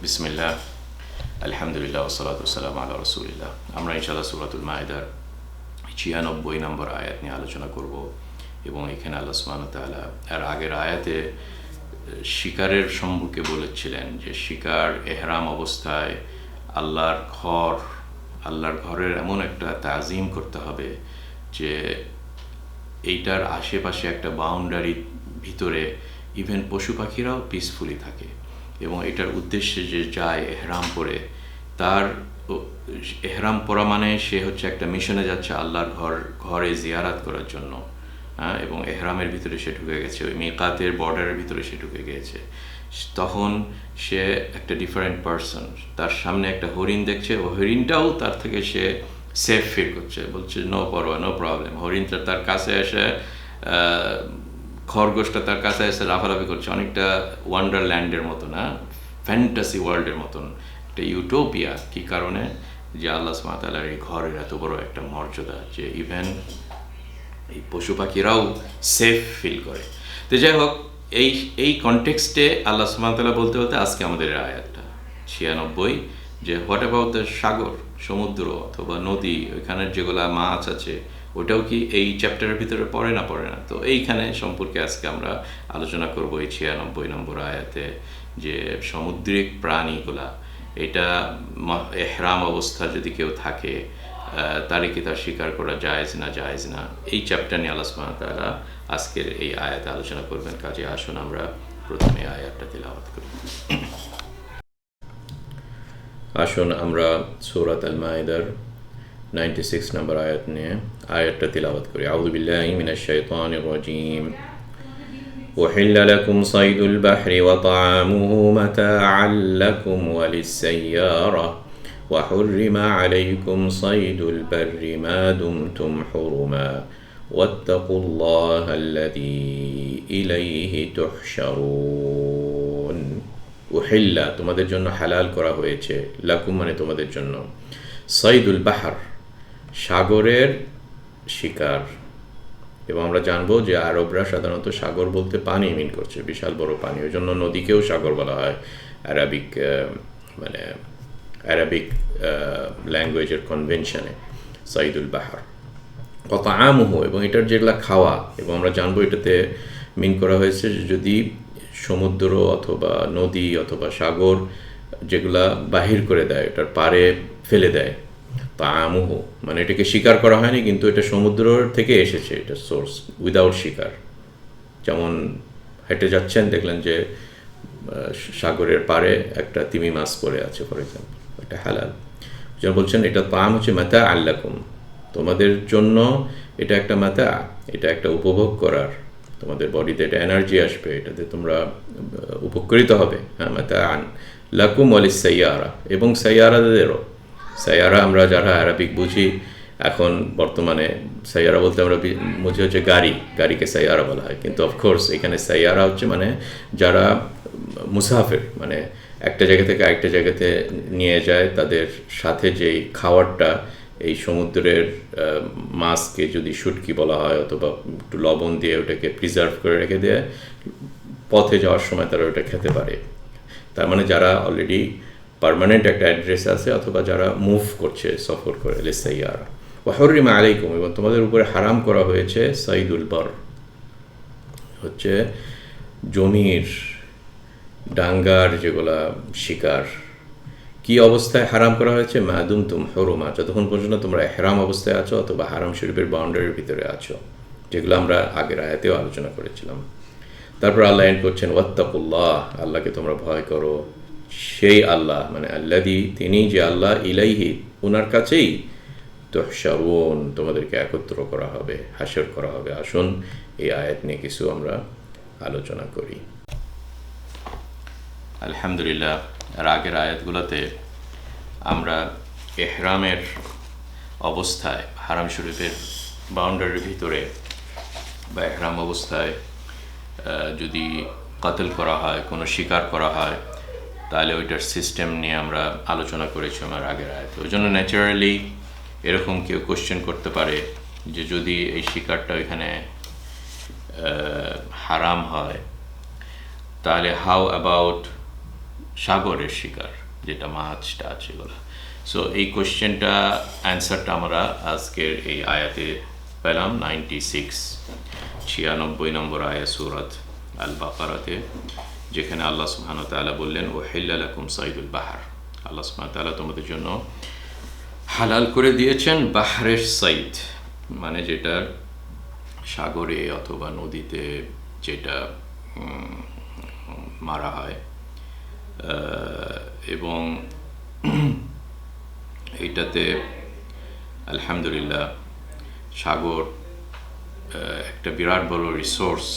বিসমিল্লাহ আলহামদুলিল্লাহ ওসালাতাম আল্লাহ রসুলিল্লাহ আমরা ইনশাল্লাহ সুরাতুল মায়দার ছিয়ানব্বই নম্বর আয়াত নিয়ে আলোচনা করব এবং এখানে আল্লাহ সুমান তালা আর আগের আয়াতে শিকারের সম্মুখে বলেছিলেন যে শিকার এহরাম অবস্থায় আল্লাহর ঘর, আল্লাহর ঘরের এমন একটা তাজিম করতে হবে যে এইটার আশেপাশে একটা বাউন্ডারির ভিতরে ইভেন পশু পাখিরাও পিসফুলি থাকে। এবং এটার উদ্দেশ্যে যে যায় এহরাম পরে তার এহরাম পরা মানে সে হচ্ছে একটা মিশনে যাচ্ছে আল্লাহর ঘর, ঘরে জিয়ারাত করার জন্য হ্যাঁ? এবং এহরামের ভিতরে সে ঢুকে গেছে, ওই মেকাতের বর্ডারের ভিতরে সে ঢুকে গিয়েছে তখন সে একটা ডিফারেন্ট পারসন তার সামনে একটা হরিণ দেখছে, ও হরিণটাও তার থেকে সে সেফ ফিল করছে। বলছে নো পরোয়া নো প্রবলেম হরিণটা তার কাছে এসে খরগোশটা তার কাছে এসে লাফালাফি করছে, অনেকটা ওয়ান্ডারল্যান্ডের মতো না ফ্যান্টাসি ওয়ার্ল্ডের মতন। একটা ইউটোপিয়া কী কারণে? যে আল্লাহ সুমাতালার এই ঘরের এত বড় একটা মর্যাদা, যে ইভেন এই পশু পাখিরাও সেফ ফিল করে। তো যাই হোক, এই এই কনটেক্সটে আল্লাহ সুমাতালা বলতে বলতে আজকে আমাদের আয়াতটা, ছিয়ানব্বই, যে হোয়াট অ্যাবাউট দ্য সাগর, সমুদ্র অথবা নদী, ওইখানের যেগুলা মাছ আছে ওটাও কি এই চ্যাপ্টারের ভিতরে পড়ে না পড়ে না? তো এইখানে সম্পর্কে আজকে আমরা আলোচনা করব এই ছিয়ানব্বই নম্বর আয়াতে যে সামুদ্রিক প্রাণীগুলা, এটা এহরাম অবস্থা যদি কেউ থাকে তারে কি তার স্বীকার করা যায়জ না যায়জ না? এই চ্যাপ্টার নিয়ে আলোচনা তারা আজকের এই আয়াতে আলোচনা করবেন। কাজে আসুন আমরা প্রথমে আয়াতটা তেলাওয়াত করি। আসুন আমরা সৌরাত আল মায়েদার 96 نمبر آيات نے آیت تلاوت کری أعوذ بالله من الشيطان الرجيم. أحل لكم صيد البحر وطعامه متاعا لكم وللسيارة. وحرم عليكم صيد البر ما دمتم حرما. واتقوا الله الذي إليه تحشرون. أحل তোমাদের جنة حلال كره হয়েছে লাকুম মানে তোমাদের জন্য সাইদুল বাহার সাগরের শিকার। এবং আমরা জানব যে আরবরা সাধারণত সাগর বলতে পানি মিন করছে, বিশাল বড় পানি। ওই জন্য নদীকেও সাগর বলা হয়। অ্যারাবিক মানে অ্যারাবিক ল্যাঙ্গুয়েজের কনভেনশনে সাইদুল বাহার কত আমহ এবং এটার যেগুলা খাওয়া, এবং আমরা জানব এটাতে মিন করা হয়েছে যদি সমুদ্র অথবা নদী অথবা সাগর যেগুলা বাহির করে দেয়, এটার পারে ফেলে দেয় তা আমুহ মানে এটাকে শিকার করা হয়নি, কিন্তু এটা সমুদ্র থেকে এসেছে, এটা সোর্স উইদাউট শিকার। যেমন হেঁটে যাচ্ছেন, দেখলেন যে সাগরের পারে একটা তিমি মাছ পড়ে আছে ফর এক্সাম্পল এটা হালাল। যেন বলছেন, এটা পাম হচ্ছে মাতা আল্লাকুম। তোমাদের জন্য এটা একটা মাতা, এটা একটা উপভোগ করার। তোমাদের বডিতে এটা এনার্জি আসবে, এটাতে তোমরা উপকৃত হবে। হ্যাঁ মাতা আন লাকুম অলি সাইয়ারা এবং সাইয়ারাদেরও। সাইয়ারা, আমরা যারা আরবিক বুঝি, এখন বর্তমানে সাইয়ারা বলতে আমরা বুঝি হচ্ছে গাড়ি, গাড়িকে সাইয়ারা বলা হয়। কিন্তু অফকোর্স এখানে সাইয়ারা হচ্ছে মানে যারা মুসাফের মানে একটা জায়গা থেকে আরেকটা জায়গাতে নিয়ে যায়, তাদের সাথে যেই খাওয়ারটা, এই সমুদ্রের মাছকে যদি শুটকি বলা হয় অথবা একটু লবণ দিয়ে ওটাকে প্রিজার্ভ করে রেখে দেয়, পথে যাওয়ার সময় তারা ওটা খেতে পারে। তার মানে যারা অলরেডি পারমানেন্ট একটা অ্যাড্রেস আছে অথবা যারা মুভ করছে, সফর করে লেসাইয়ারা ওয়াহরিমা আলাইকুম, এবং তোমাদের উপরে হারাম করা হয়েছে সাইদুল বর। হচ্ছে জমির ডাঙ্গার যেগুলা শিকার, কি অবস্থায় হারাম করা হয়েছে? মাদুম তুম হরুমা, যতক্ষণ পর্যন্ত তোমরা হেরাম অবস্থায় আছো অথবা হারাম শরীফের বাউন্ডারির ভিতরে আছো, যেগুলো আমরা আগের আয়াতেও আলোচনা করেছিলাম। তারপর আল্লাহ এন্ড করছেন, ওয়াত্তাকুল্লাহ, আল্লাহকে তোমরা ভয় করো। সেই আল্লাহ মানে আল্লাদি তিনি যে আল্লাহ ইলাইহি ওনার কাছেই তহসারুন তোমাদেরকে একত্র করা হবে, হাসর করা হবে। আসুন, এই আয়াত নিয়ে কিছু আমরা আলোচনা করি। আলহামদুলিল্লাহ আর আগের আয়াতগুলোতে আমরা এহরামের অবস্থায়, হারাম শরীফের বাউন্ডারির ভিতরে বা এহরাম অবস্থায় যদি কাতল করা হয়, কোনো শিকার করা হয় তাহলে ওইটার সিস্টেম নিয়ে আমরা আলোচনা করেছি আমার আগের আয়তে। ওই জন্য ন্যাচারালি এরকম কেউ কোশ্চেন করতে পারে যে যদি এই শিকারটা ওইখানে হারাম হয়, তাহলে হাউ অ্যাবাউট সাগরের শিকার, যেটা মাছ টাছ এগুলো? সো এই কোশ্চেনটা অ্যান্সারটা আমরা আজকের এই আয়াতে পেলাম নাইনটি সিক্স ছিয়ানব্বই নম্বর আয়া সুরত আল বাকারাতে যেখানে আল্লাহ সুবহানাহু ওয়া তাআলা বললেন ও হেল্লালাকুম সাইদুল বাহার। আল্লাহ সুবহানাহু ওয়া তাআলা তোমাদের জন্য হালাল করে দিয়েছেন বাহারের সাইদ মানে যেটা সাগরে অথবা নদীতে যেটা মারা হয়। এবং এইটাতে আলহামদুলিল্লাহ সাগর একটা বিরাট বড় রিসোর্স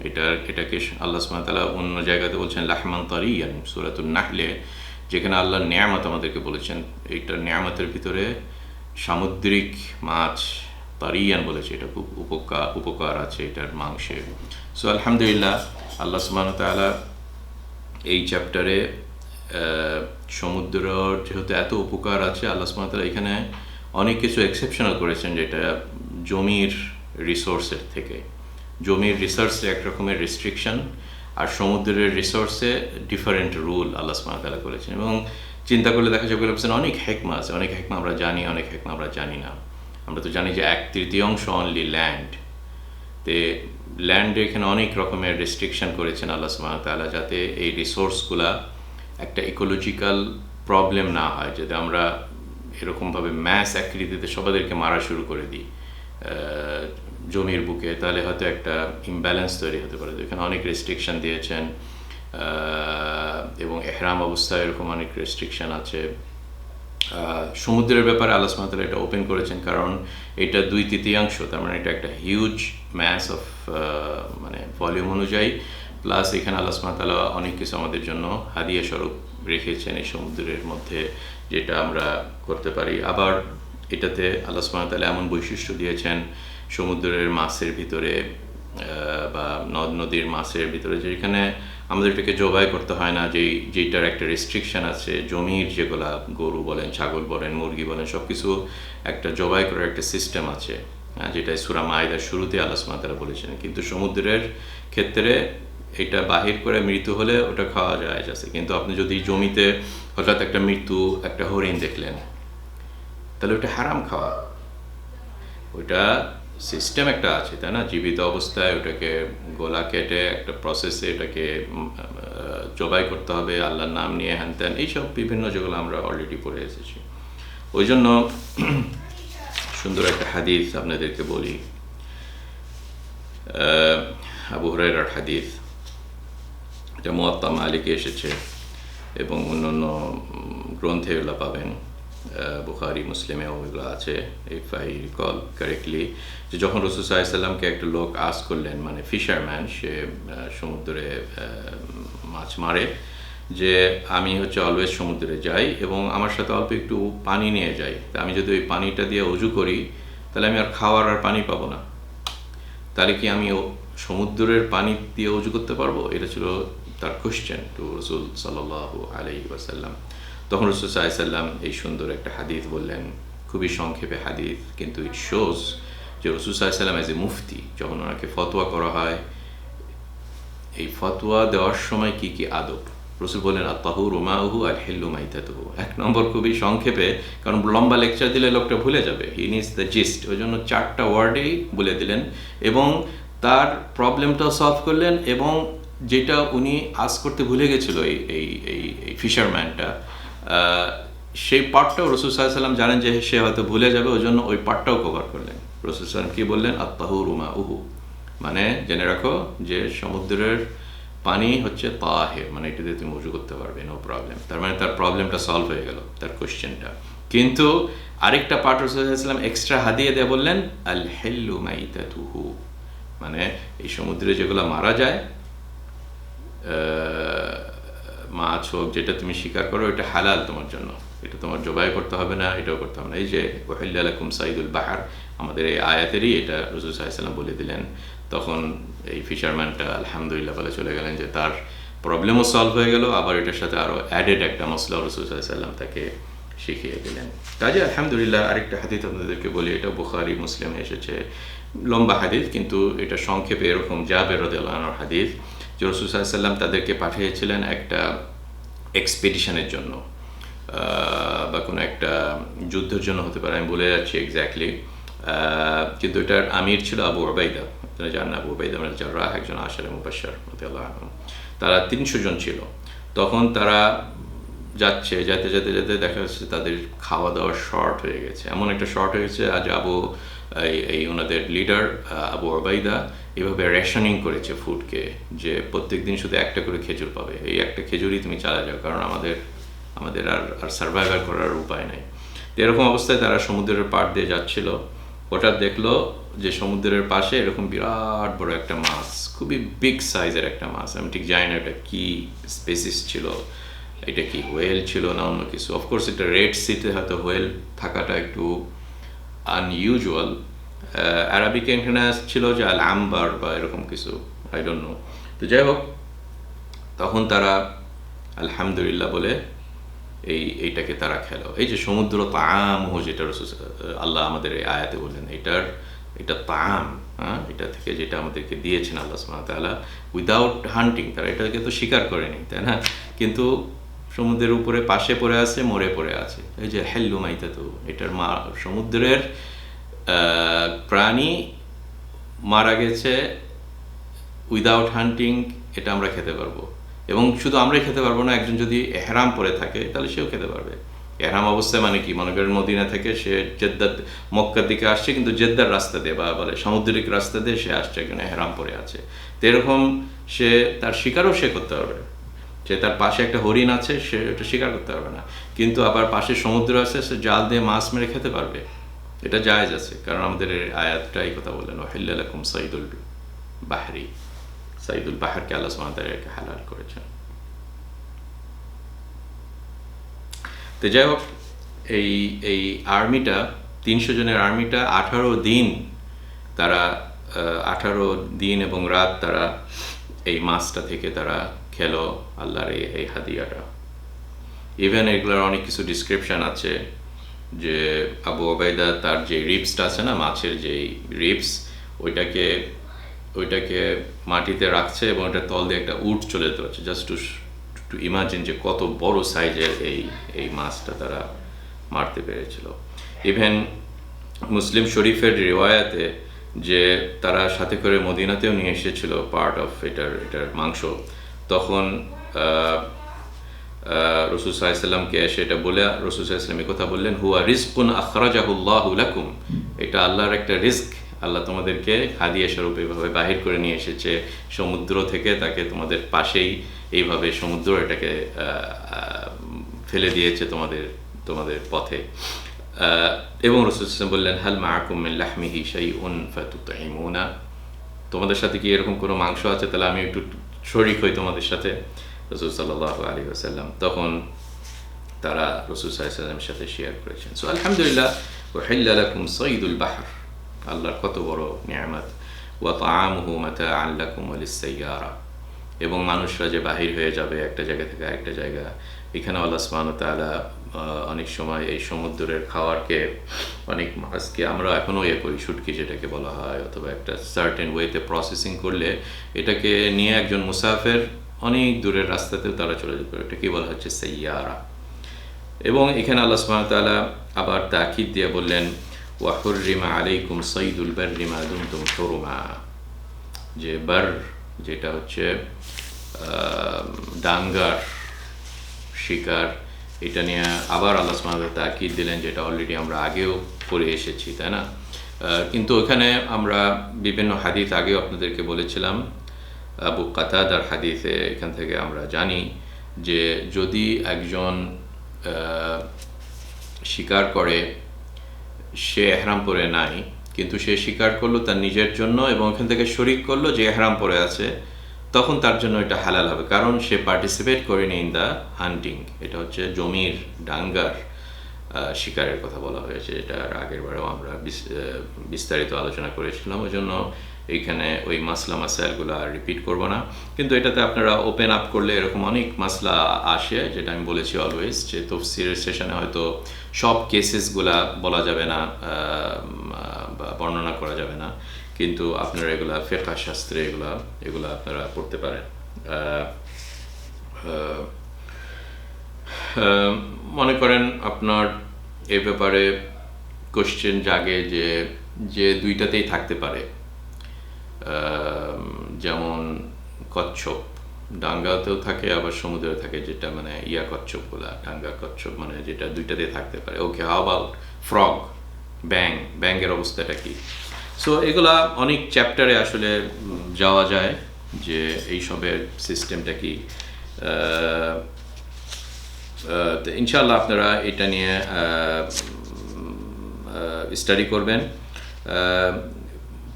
এটা, এটাকে আল্লাহ সুবহানাহু অন্য জায়গাতে বলছেন, লাহমান তারিয়ান, সূরাতুন নাহলে, যেখানে আল্লাহর নিয়ামত আমাদেরকে বলেছেন। এইটার নিয়ামতের ভিতরে সামুদ্রিক মাছ তারিয়ান বলেছে। এটা খুব উপকার উপকার আছে এটার মাংসে। সো, আলহামদুলিল্লাহ, আল্লাহ সুবহানাহু তাআলা এই চ্যাপ্টারে সমুদ্র যেহেতু এত উপকার আছে, আল্লাহ সুবহানাহু তাআলা এখানে অনেক কিছু এক্সেপশনাল করেছেন, যেটা জমির রিসোর্সের থেকে। জমির রিসোর্সে এক রকমের রেস্ট্রিকশন আর সমুদ্রের রিসোর্সে ডিফারেন্ট রুল আল্লাহ তাআলা করেছেন। এবং চিন্তা করলে দেখা যাবে বলেছেন অনেক হেকমা আছে, অনেক হেকমা আমরা জানি, অনেক হেকমা আমরা জানি না। আমরা তো জানি যে এক তৃতীয়াংশ অনলি ল্যান্ড তে ল্যান্ডে এখানে অনেক রকমের রেস্ট্রিকশন করেছেন আল্লাহ তাআলা যাতে এই রিসোর্সগুলা একটা ইকোলজিক্যাল প্রবলেম না হয়, যাতে আমরা এরকমভাবে ম্যাস আকৃতিতে সবাদেরকে মারা শুরু করে দিই। জমির বুকে, তাহলে হয়তো একটা ইমব্যালেন্স তৈরি হতে পারে। এখানে অনেক রেস্ট্রিকশন দিয়েছেন এবং এহরাম অবস্থায় এরকম অনেক রেস্ট্রিকশন আছে। সমুদ্রের ব্যাপারে আল্লাহ সুবহানাহু এটা ওপেন করেছেন, কারণ এটা দুই তৃতীয়াংশ, তার মানে এটা একটা হিউজ ম্যাস অফ মানে ভলিউম অনুযায়ী। প্লাস এখানে আল্লাহ সুবহানাহু অনেক কিছু আমাদের জন্য হাদিয়া স্বরূপ রেখেছেন এই সমুদ্রের মধ্যে, যেটা আমরা করতে পারি। আবার এটাতে আল্লাহ সুবহানাহু এমন বৈশিষ্ট্য দিয়েছেন, সমুদ্রের মাছের ভিতরে বা নদ নদীর মাছের ভিতরে যেখানে আমাদের এটাকে জবাই করতে হয় না, যেই যেটার একটা রেস্ট্রিকশন আছে, জমির যেগুলা গরু বলেন, ছাগল বলেন, মুরগি বলেন সব কিছু একটা জবাই করার একটা সিস্টেম আছে যেটা সুরা মায়দার শুরুতে আলোচনা তারা বলেছেন। কিন্তু সমুদ্রের ক্ষেত্রে এটা বাহির করে মৃত্যু হলে ওটা খাওয়া যায় আছে কিন্তু আপনি যদি জমিতে হঠাৎ একটা মৃত্যু, একটা হরিণ দেখলেন তাহলে ওটা হারাম খাওয়া। ওইটা সিস্টেম একটা আছে, তাই না? জীবিত অবস্থায় ওটাকে গোলা কেটে একটা প্রসেসে এটাকে জবাই করতে হবে, আল্লাহর নাম নিয়ে হ্যান ত্যান, এইসব বিভিন্ন যেগুলো আমরা অলরেডি পড়ে এসেছি। ওই জন্য সুন্দর একটা হাদিস আপনাদেরকে বলি। আবু হরাইরার হাদিস। এটা মোয়াত্তা মালিকে এসেছে এবং অন্য অন্য গ্রন্থে এগুলো পাবেন। বুখারি মুসলিমেও এগুলো আছে ইফ আই রিকল কারেক্টলি যে যখন রসুল সাল্লামকে একটা লোক আস করলেন মানে ফিশারম্যান সে সমুদ্রে মাছ মারে, যে আমি হচ্ছে অলওয়েজ সমুদ্রে যাই এবং আমার সাথে অল্প একটু পানি নিয়ে যাই। তা আমি যদি ওই পানিটা দিয়ে উজু করি, তাহলে আমি আর খাওয়ার আর পানি পাবো না। তাহলে কি আমি সমুদ্রের পানি দিয়ে উজু করতে পারব? এটা ছিল তার কোশ্চেন টু রসুল সাল্লাহ আলাই ওয়াসাল্লাম। তখন রসুল এই সুন্দর একটা হাদিস বললেন। খুবই সংক্ষেপে হাদিস, কিন্তু ইট শোজ যে রসুল অ্যাজ এ মুফতি যখন ওনাকে ফতোয়া করা হয়, এই ফতোয়া দেওয়ার সময় কি কি আদব? রসুল বলেন আত্মাহু রুমাহু আর হেল্লু মাইতাতুহু। এক নম্বর খুবই সংক্ষেপে, কারণ লম্বা লেকচার দিলে লোকটা ভুলে যাবে। হি নিজ দ্য জিস্ট ওই জন্য চারটা ওয়ার্ডেই বলে দিলেন এবং তার প্রবলেমটাও সলভ করলেন এবং যেটা উনি আজ করতে ভুলে গেছিল এই এই এই ফিশারম্যানটা সেই পার্টটাও রসুল সাল্লাম জানেন যে সে হয়তো ভুলে যাবে ওই জন্য ওই পার্টটাও কভার করলেন। রসুল সাল্লাম কি বললেন? আত্মাহু রুমা উহু মানে জেনে রাখো যে সমুদ্রের পানি হচ্ছে তাহের মানে এটা দিয়ে তুমি উজু করতে পারবে নো প্রবলেম তার মানে তার প্রবলেমটা সলভ হয়ে গেল, তার কোশ্চেনটা কিন্তু আরেকটা পার্ট রসুলাম এক্সট্রা হাদিয়ে দিয়ে বললেন আল হেল্লু মাইতাতুহু। মানে এই সমুদ্রে যেগুলো মারা যায় মাছ হোক, যেটা তুমি স্বীকার করো, এটা হালাল তোমার জন্য। এটা তোমার জবাই করতে হবে না, এটাও করতে হবে না। এই যে ওহিল্লাকুম সাইদুল বাহার আমাদের এই আয়াতেরই এটা রসুল সাল্লাম বলে দিলেন। তখন এই ফিশারম্যানটা আলহামদুলিল্লাহ বলে চলে গেলেন যে তার প্রবলেমও সলভ হয়ে গেল, আবার এটার সাথে আরও অ্যাডেড একটা মশলা রসুল সাল্লাম তাকে শিখিয়ে দিলেন। কাজে আলহামদুলিল্লাহ আরেকটা হাদিস আপনাদেরকে বলি, এটা বুখারি, মুসলিমে এসেছে। লম্বা হাদিস, কিন্তু এটা সংক্ষেপে এরকম জাবের রদানোর হাদিস। যে রসুল সাল্লাম তাদেরকে পাঠিয়েছিলেন একটা এক্সপেডিশনের জন্য বা কোনো একটা যুদ্ধের জন্য হতে পারে, আমি বলে যাচ্ছি এক্স্যাক্টলি কিন্তু এটার আমির ছিল আবু ওবাইদা আপনারা জানেন আবু ওবাইদা মানে যারা একজন আশারে মুবাসার তারা তিনশো জন ছিল। তখন তারা যাচ্ছে যেতে যেতে যেতে দেখা যাচ্ছে তাদের খাওয়া দাওয়া শর্ট হয়ে গেছে। এমন একটা শর্ট হয়েছে আজ আবু এই ওনাদের লিডার আবু ওবাইদা এভাবে রেশনিং করেছে ফুডকে যে প্রত্যেক দিন শুধু একটা করে খেজুর পাবে। এই একটা খেজুরই তুমি চালা যাও, কারণ আমাদের আমাদের আর আর সার্ভাইভার করার উপায় নেই। এরকম অবস্থায় তারা সমুদ্রের পাড় দিয়ে যাচ্ছিল। হঠাৎ দেখল যে সমুদ্রের পাশে এরকম বিরাট বড় একটা মাছ, খুবই বিগ সাইজের একটা মাছ। আমি ঠিক জানি না এটা কি স্পেসিস ছিল, এটা কি হোয়েল ছিল না অন্য কিছু। অফকোর্স এটা রেড সিতে হয়তো হোয়েল থাকাটা একটু আনইউজুয়াল অ্যারাবিক এখানে ছিল যে আল আম্বার বা এরকম কিছু আই ডোন্ট নো তো যাই হোক, তখন তারা আলহামদুলিল্লাহ বলে এই, এইটাকে তারা খেলো। এই যে সমুদ্র তাম যেটা আল্লাহ আমাদের এই আয়াতে বললেন, এটার, এটা তাম হ্যাঁ এটা থেকে যেটা আমাদেরকে দিয়েছেন আল্লাহ ওয়া উইদাউট হান্টিং তারা এটাকে তো স্বীকার করেনি, তাই না? কিন্তু সমুদ্রের উপরে, পাশে পড়ে আছে মরে পড়ে আছে। এই যে হেল্লু মাইতা তো এটার মা, সমুদ্রের প্রাণী মারা গেছে উইদাউট হান্টিং এটা আমরা খেতে পারব। এবং শুধু আমরাই খেতে পারব না, একজন যদি এহরাম পরে থাকে, তাহলে সেও খেতে পারবে। এহরাম অবস্থায় মানে কি? মনে করেন মদিনা থেকে সে জেদ্দার, মক্কার দিকে আসছে, কিন্তু জেদ্দার রাস্তা দিয়ে, বা বলে সামুদ্রিক রাস্তা দিয়ে সে আসছে একজন এহরাম পরে আছে। তো এরকম সে, তার শিকারও সে করতে পারবে। যে তার পাশে একটা হরিণ আছে, সে এটা শিকার করতে পারবে না। কিন্তু আবার পাশে সমুদ্র আছে, সে জাল দিয়ে মাছ মেরে খেতে পারবে। এটা জায়েজ আছে, কারণ আমাদের আয়াতটা এই কথা বললেন ওহিল্লাকুম সাইদুল বাহরি। সাইদুল বাহারকে আল্লাহ সুমাতাকে হালাল করেছেন। তো যাই হোক, এই এই আর্মিটা, তিনশো জনের আর্মিটা, আঠারো দিন তারা আঠারো দিন এবং রাত তারা এই মাছটা থেকে তারা খেলো, আল্লাহর এই এই হাদিয়াটা। ইভেন এগুলোর অনেক কিছু ডিসক্রিপশন আছে, যে আবু ওবায়দা তার যে রিপসটা আছে না, মাছের যে রিপস ওইটাকে ওইটাকে মাটিতে রাখছে এবং ওটা তল দিয়ে একটা উট চলে যেতে পারছে জাস্ট টু টু ইমাজিন যে কত বড় সাইজের এই এই মাছটা তারা মারতে পেরেছিল। ইভেন মুসলিম শরীফের রিওয়ায়াতে যে তারা সাথে করে মদিনাতেও নিয়ে এসেছিল পার্ট অফ এটার এটার মাংস তখন রসুল সাল্লামকে এসে এটা বলে, রসুল সাল্লাম কথা বললেন, হুয়া রিস্কুন আখরাজাহুল্লাহ লাকুম। এটা আল্লাহর একটা রিস্ক আল্লাহ তোমাদেরকে হাদিয়া স্বরূপ এইভাবে বাহির করে নিয়ে এসেছে। সমুদ্র থেকে তাকে তোমাদের পাশেই এইভাবে সমুদ্র এটাকে ফেলে দিয়েছে তোমাদের তোমাদের পথে। এবং রসুল সাল্লাম বললেন, হাল মাহকুম লাহমিহি শাই উন ফাতুতাইমুনা? তোমাদের সাথে কি এরকম কোনো মাংস আছে? তাহলে আমি একটু শরিক হই তোমাদের সাথে রসুল সাল্লাহ আলী আসাল্লাম তখন তারা রসুল সাল্লামের সাথে শেয়ার করেছেন। সো আলহামদুলিল্লাহ ওহিল্লাকুম সঈদুল বাহার আল্লাহর কত বড় নিয়ামত। ওয়া তাআমুহু মাতাআন লাকুম ওয়ালিস-সাইয়ারা এবং মানুষরা যে বাহির হয়ে যাবে একটা জায়গা থেকে আরেকটা জায়গা এখানে আল্লাহ আহ, অনেক সময় এই সমুদ্রের খাওয়ারকে অনেক মাছকে আমরা এখনও ইয়ে করি, শুটকি যেটাকে বলা হয়, অথবা একটা সার্টেন ওয়েতে প্রসেসিং করলে এটাকে নিয়ে একজন মুসাফের অনেক দূরের রাস্তাতেও তারা চলে যেতে পারে। এটাকে বলা হচ্ছে? সাইয়ারা। এবং এখানে আল্লাহ তাআলা আবার তাকিদ দিয়ে বললেন ওয়াহুররিমা আলাইকুম সঈদুল বাররিমা দুমতুম হুরুমা। যে বার যেটা হচ্ছে ডাঙ্গার শিকার এটা নিয়ে আবার আল্লাহ ওয়া তাকিদ দিলেন, যেটা অলরেডি আমরা আগেও পড়ে এসেছি, তাই না? কিন্তু ওখানে আমরা বিভিন্ন হাদিস আগেও আপনাদেরকে বলেছিলাম, আবু কাতাদার হাদিসে এখান থেকে আমরা জানি যে যদি একজন শিকার করে, সে এহরাম পরে নাই, কিন্তু সে স্বীকার করল তার নিজের জন্য এবং এখান থেকে শরিক করল যে এহরাম পরে আছে তখন তার জন্য এটা হালাল হবে। কারণ সে পার্টিসিপেট করেনি ইন দ্য হান্টিং এটা হচ্ছে জমির ডাঙ্গার শিকারের কথা বলা হয়েছে। এটা আগের বারেও আমরা বিস্তারিত আলোচনা করেছিলাম। ওই জন্য এইখানে ওই মাসলা মাসাইলগুলো আর রিপিট করব না। কিন্তু এটাতে আপনারা ওপেন আপ করলে এরকম অনেক মাসলা আসে, যেটা আমি বলেছি অলওয়েজ যে তফসিরের সেশনে হয়তো সব কেসেসগুলা বলা যাবে না বর্ণনা করা যাবে না। কিন্তু আপনারা এগুলা ফেকা শাস্ত্রে এগুলা এগুলা আপনারা পড়তে পারেন। মনে করেন আপনার এ ব্যাপারে কোশ্চেন জাগে যে যে দুইটাতেই থাকতে পারে। যেমন কচ্ছপ। ডাঙ্গাতেও থাকে, আবার সমুদ্রে থাকে, যেটা মানে ইয়া কচ্ছপগুলা। ডাঙ্গা কচ্ছপ মানে যেটা দুইটাতে থাকতে পারে। ওকে অ্যাবাউট ফ্রগ ব্যাং ব্যাংকের অবস্থাটা কি? সো এগুলা অনেক চ্যাপ্টারে আসলে যাওয়া যায় যে এইসবের সিস্টেমটা কি। ইনশাল্লাহ আপনারা এটা নিয়ে স্টাডি করবেন।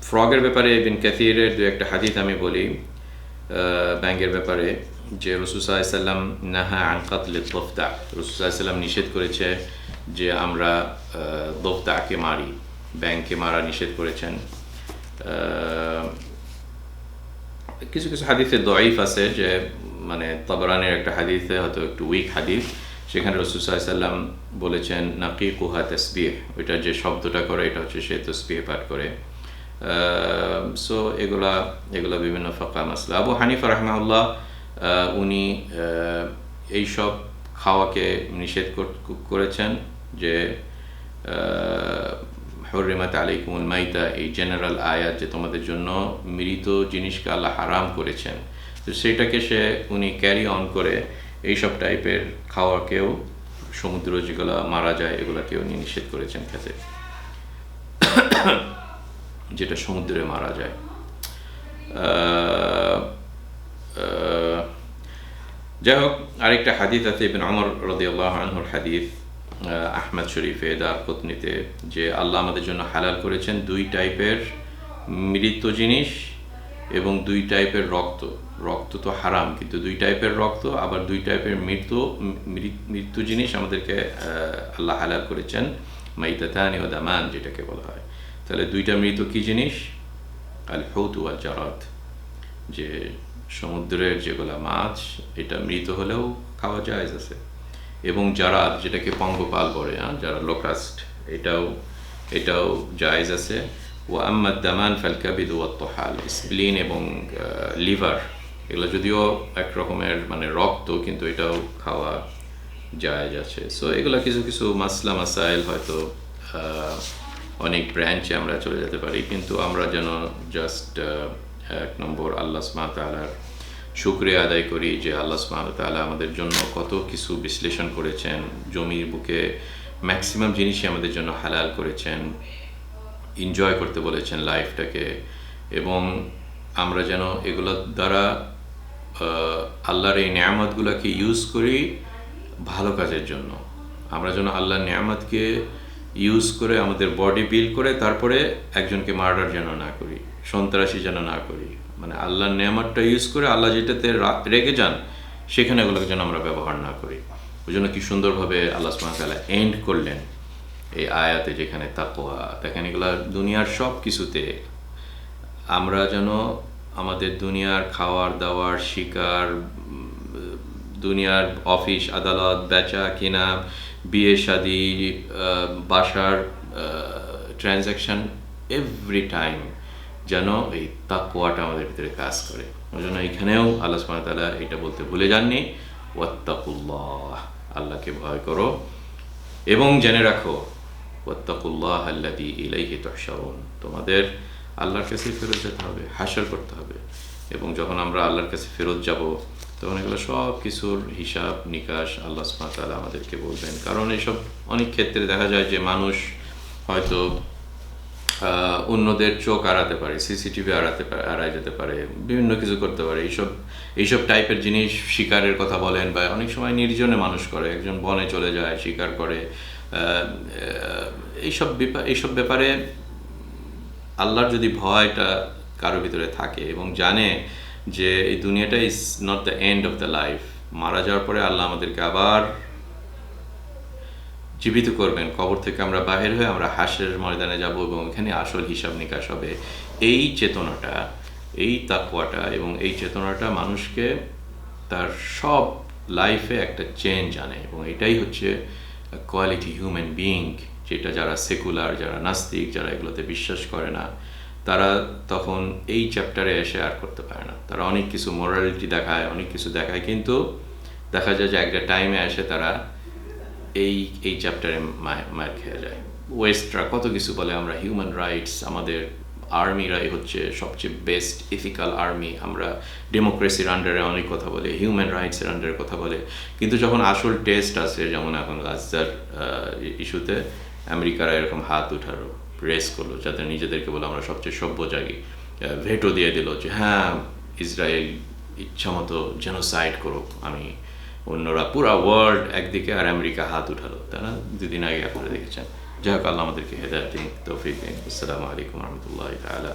ফ্রগের ব্যাপারে বিন ক্যাথিরের দু একটা হাদিস আমি বলি। ব্যাংকের ব্যাপারে যে রসুসাহ সাল্লাম নাহা আনকাতলে দফতা রসুসাহ সাল্লাম নিষেধ করেছে যে আমরা দফতাকে মারি ব্যাংকে মারা নিষেধ করেছেন। কিছু কিছু হাদিসে দয়ীফ আছে যে মানে তবরানের একটা হাদিসে হয়তো একটু উইক হাদিস, সেখানে রসুল সাল্লাম বলেছেন নাকি কুহা তসবিহ। ওইটার যে শব্দটা করে, এটা হচ্ছে সে তসবিহ পাঠ করে। সো এগুলা এগুলা বিভিন্ন ফাঁকা মাসলা। আবু হানিফা রহমাউল্লাহ উনি এইসব খাওয়াকে নিষেধ কর- করেছেন যে হরিমাত আলাইকুমুল মাইতা, এই জেনারেল আয়াত যে তোমাদের জন্য মৃত জিনিসকে আল্লাহ হারাম করেছেন। তো সেটাকে সে, উনি ক্যারি অন করে এইসব টাইপের খাওয়াকেও, সমুদ্র যেগুলো মারা যায়, এগুলাকেও উনি নিষেধ করেছেন খেতে। যেটা সমুদ্রে মারা যায়। যাই হোক আরেকটা হাদিস আছে ইবিন আমর রদিয়াল্লাহ আনহুর হাদিস আহ, আহমদ শরীফে পত্নীতে যে আল্লাহ আমাদের জন্য হালাল করেছেন দুই টাইপের মৃত জিনিস এবং দুই টাইপের রক্ত। রক্ত তো হারাম কিন্তু দুই টাইপের রক্ত আবার দুই টাইপের মৃত্যু মৃত্যু জিনিস আমাদেরকে আল্লাহ হালাল করেছেন। মাইতাতানি ও দামান যেটাকে বলা হয়। তাহলে দুইটা মৃত কি জিনিস? আল হৌতু আল জারাত যে সমুদ্রের যেগুলা মাছ এটা মৃত হলেও খাওয়া যায় আছে। এবং যারা যেটাকে পঙ্গপাল বলে হ্যাঁ, যারা লোকাস্ট এটাও এটাও জায়েজ আছে। ও আম্মাদ দামান ফালকাবিদ ও তোহাল স্প্লিন এবং লিভার এগুলো যদিও এক রকমের মানে রক্ত কিন্তু এটাও খাওয়া জায়েজ আছে। সো এগুলো কিছু কিছু মাসলা মাসাইল হয়তো অনেক ব্রাঞ্চে আমরা চলে যেতে পারি। কিন্তু আমরা যেন জাস্ট এক নম্বর আল্লাহ ওয়া তাআলার শুক্রিয়া আদায় করি যে আল্লাহ ওয়া তাআলা আমাদের জন্য কত কিছু বিশ্লেষণ করেছেন, জমির বুকে ম্যাক্সিমাম জিনিসই আমাদের জন্য হালাল করেছেন এনজয় করতে বলেছেন লাইফটাকে এবং আমরা যেন এগুলোর দ্বারা আল্লাহর এই নিয়ামতগুলোকে ইউজ করি ভালো কাজের জন্য। আমরা যেন আল্লাহর নিয়ামতকে ইউজ করে, আমাদের বডি বিল করে, তারপরে একজনকে মার্ডার যেন না করি, সন্ত্রাসী যেন না করি। মানে আল্লাহর নিয়ামতটা ইউজ করে, আল্লাহ যেটাতে রেখে যান, সেখানে এগুলোকে যেন আমরা ব্যবহার না করি। ওই জন্য কি সুন্দরভাবে আল্লাহ সুবহানাহু এন্ড করলেন এই আয়াতে যেখানে তাকোয়া দেখেন এগুলা দুনিয়ার সব কিছুতে আমরা যেন আমাদের দুনিয়ার খাওয়ার, দাওয়ার, শিকার দুনিয়ার অফিস, আদালত, বেচা, কেনা বিয়ে, শাদি বাসার ট্রানজ্যাকশন এভরি টাইম যেন এই তাকুয়াটা আমাদের ভিতরে কাজ করে। ওই জন্য এখানেও আল্লাহ ওয়া তাআলা এটা বলতে ভুলে যাননি, ওয়াত্তাকুল্লাহ, আল্লাহকে ভয় করো। এবং জেনে রাখো, ওয়াত্তাকুল্লাহ আল্লাদি ইলাইহি তুহশারুন, তোমাদের আল্লাহর কাছে ফেরত যেতে হবে, হাসর করতে হবে। এবং যখন আমরা আল্লাহর কাছে ফেরত যাব তখন এগুলো সব কিছুর হিসাব, নিকাশ আল্লাহ সুবহানাহু আমাদেরকে বলবেন। কারণ এইসব অনেক ক্ষেত্রে দেখা যায় যে মানুষ হয়তো অন্যদের চোখ আড়াতে পারে, সিসিটিভি আড়াতে পারে আড়াই যেতে পারে, বিভিন্ন কিছু করতে পারে। এইসব এইসব টাইপের জিনিস শিকারের কথা বলেন বা অনেক সময় নির্জনে মানুষ করে, একজন বনে চলে যায়, শিকার করে এইসব ব্যাপার এইসব ব্যাপারে আল্লাহর যদি ভয়টা কারও ভিতরে থাকে এবং জানে যে এই দুনিয়াটা is not the end of the life মারা যাওয়ার পরে আল্লাহ আমাদেরকে আবার জীবিত করবেন। কবর থেকে আমরা বাহির হয়ে আমরা হাসের ময়দানে যাব এবং এখানে আসল হিসাব নিকাশ হবে। এই চেতনাটা, এই তাকুয়াটা এবং এই চেতনাটা মানুষকে তার সব লাইফে একটা চেঞ্জ আনে এবং এটাই হচ্ছে কোয়ালিটি হিউম্যান বিইং যেটা যারা সেকুলার যারা নাস্তিক, যারা এগুলোতে বিশ্বাস করে না। তারা তখন এই চ্যাপ্টারে এসে আর করতে পারে না। তারা অনেক কিছু মোরালিটি দেখায়, অনেক কিছু দেখায়, কিন্তু দেখা যায় যে একটা টাইমে এসে তারা এই এই চ্যাপ্টারে মায়ের খেয়ে যায়। ওয়েস্টরা কত কিছু বলে আমরা হিউম্যান রাইটস আমাদের আর্মিরাই হচ্ছে সবচেয়ে বেস্ট ইথিক্যাল আর্মি আমরা ডেমোক্রেসির আন্ডারে অনেক কথা বলে হিউম্যান রাইটসের আন্ডারে কথা বলে। কিন্তু যখন আসল টেস্ট আছে যেমন এখন গাজার ইস্যুতে আমেরিকারা এরকম হাত উঠালো। রেস করল, যাতে নিজেদেরকে বলে আমরা সবচেয়ে সভ্য জাগি। ভেটো দিয়ে দিল যে হ্যাঁ ইসরায়েল ইচ্ছা মতো জেনোসাইড করুক। আমি অন্যরা পুরা ওয়ার্ল্ড একদিকে আর আমেরিকা হাত উঠালো। তারা দুদিন আগে আপনারা দেখেছেন। যাই হোক আল্লাহ আমাদেরকে হেদায়ত দিন তৌফিক দিন আসসালামু আলাইকুম রহমতুল্লাহ তালা